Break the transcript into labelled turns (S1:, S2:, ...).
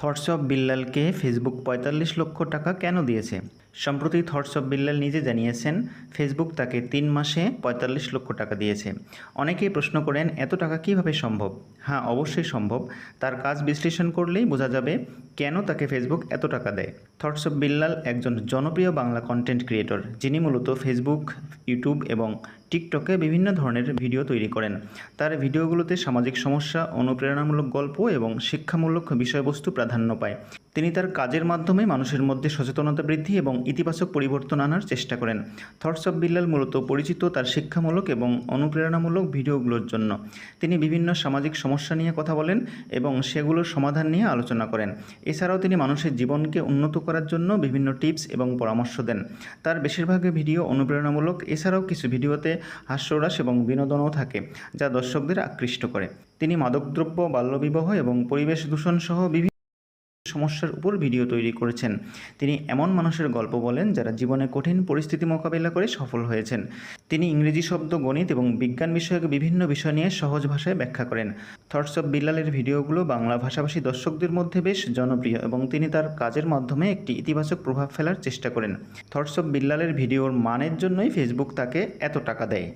S1: Thoughts of বিল্লালকে Facebook পঁয়তাল্লিশ লক্ষ টাকা কেন দিয়েছে? সম্প্রতি থটস অফ বিল্লাল নিজে জানিয়েছেন ফেসবুক তাকে তিন মাসে পঁয়তাল্লিশ লক্ষ টাকা দিয়েছে। অনেকেই প্রশ্ন করেন, এত টাকা কীভাবে সম্ভব? হ্যাঁ অবশ্যই সম্ভব। তার কাজ বিশ্লেষণ করলেই বোঝা যাবে, কেন তাকে ফেসবুক এত টাকা দেয়? থটস অফ বিল্লাল একজন জনপ্রিয় বাংলা কন্টেন্ট ক্রিয়েটর যিনি মূলত ফেসবুক ইউটিউব এবং টিকটকে বিভিন্ন ধরনের ভিডিও তৈরি করেন। তার ভিডিওগুলোতে সামাজিক সমস্যা, অনুপ্রেরণামূলক গল্প এবং শিক্ষামূলক বিষয়বস্তু প্রাধান্য পায়। তিনি তার কাজের মাধ্যমে মানুষের মধ্যে সচেতনতা বৃদ্ধি এবং ইতিবাচক পরিবর্তন আনার চেষ্টা করেন। থটস অফ বিল্লাল মূলত পরিচিত তার শিক্ষামূলক এবং অনুপ্রেরণামূলক ভিডিওগুলোর জন্য। তিনি বিভিন্ন সামাজিক সমস্যা নিয়ে কথা বলেন এবং সেগুলোর সমাধান নিয়ে আলোচনা করেন। এছাড়াও তিনি মানুষের জীবনকে উন্নত করার জন্য বিভিন্ন টিপস এবং পরামর্শ দেন। তার বেশিরভাগ ভিডিও অনুপ্রেরণামূলক, এছাড়াও কিছু ভিডিওতে হাস্যরস এবং বিনোদনও থাকে, যা দর্শকদের আকৃষ্ট করে। তিনি মাদকদ্রব্য, বাল্যবিবাহ এবং পরিবেশ দূষণ সহ বিভিন্ন সমস্যার উপর ভিডিও তৈরি করেছেন। তিনি এমন মানুষের গল্প বলেন, যারা জীবনে কঠিন পরিস্থিতি মোকাবিলা করে সফল হয়েছেন। তিনি ইংরেজি শব্দ, গণিত এবং বিজ্ঞান বিষয়ক বিভিন্ন বিষয় নিয়ে সহজ ভাষায় ব্যাখ্যা করেন। থটস অফ বিল্লালের ভিডিওগুলো বাংলা ভাষাভাষী দর্শকদের মধ্যে বেশ জনপ্রিয় এবং তিনি তার কাজের মাধ্যমে একটি ইতিবাচক প্রভাব ফেলার চেষ্টা করেন। থটস অফ বিল্লালের ভিডিওর মানের জন্যই ফেসবুক তাকে এত টাকা দেয়।